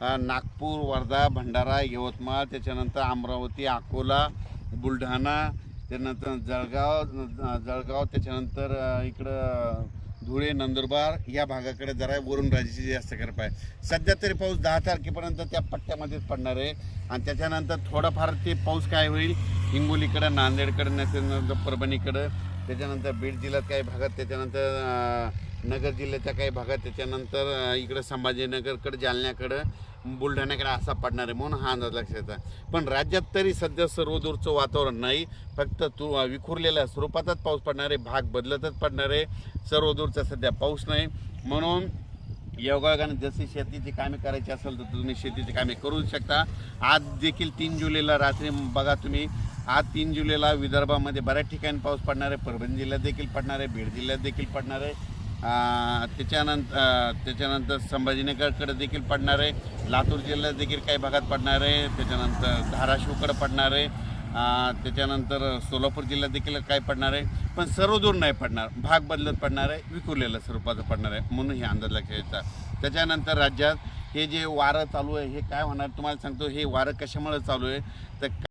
नागपूर वर्धा भंडारा यवतमाळ त्याच्यानंतर अमरावती अकोला बुलढाणा त्यानंतर जळगाव जळगाव त्याच्यानंतर इकडं धुळे नंदुरबार या भागाकडे जरा वरून राज्याची जास्त करप आहे. सध्या तरी पाऊस दहा तारखेपर्यंत त्या पट्ट्यामध्येच पडणार आहे. आणि त्याच्यानंतर थोडंफार ते पाऊस काय होईल? हिंगोलीकडं नांदेडकडं नसेल परभणीकडं त्याच्यानंतर बीड जिल्ह्यात काही भागात त्याच्यानंतर नगर जिल्ह्याच्या काही भागात त्याच्यानंतर इकडं संभाजीनगरकडं जालन्याकडं बुलढाण्याकडे असा पडणार आहे म्हणून हा अंदाज लक्षात येतात पण राज्यात तरी सध्या सर्वदूरचं वातावरण नाही. फक्त तू विखुरलेल्या स्वरूपातच पाऊस पडणार आहे भाग बदलतच पडणार आहे. सर्वदूरचा सध्या पाऊस नाही. म्हणून योगायोगाने जशी शेतीची कामे करायची असेल तर तुम्ही शेतीची कामे करू शकता. आज देखील तीन जुलैला रात्री बघा तुम्ही आज तीन जुलैला विदर्भामध्ये बऱ्याच ठिकाणी पाऊस पडणार आहे. परभणी जिल्ह्यात देखील पडणार आहे. बीड जिल्ह्यात देखील पडणार आहे. त्याच्यानंतर त्याच्यानंतर संभाजीनगरकडे देखील पडणार आहे. लातूर जिल्ह्यात देखील काही भागात पडणार आहे. त्याच्यानंतर धाराशिवकडे पडणार आहे. त्याच्यानंतर सोलापूर जिल्ह्यात देखील काय पडणार आहे. पण सर्व दूर नाही पडणार. भाग बदलत पडणार आहे. विखुरलेल्या स्वरूपाचं पडणार आहे. म्हणून हे अंदाज लक्षात येतात त्याच्यानंतर राज्यात हे जे वारं चालू आहे हे काय होणार? तुम्हाला सांगतो हे वारं कशामुळे चालू आहे? तर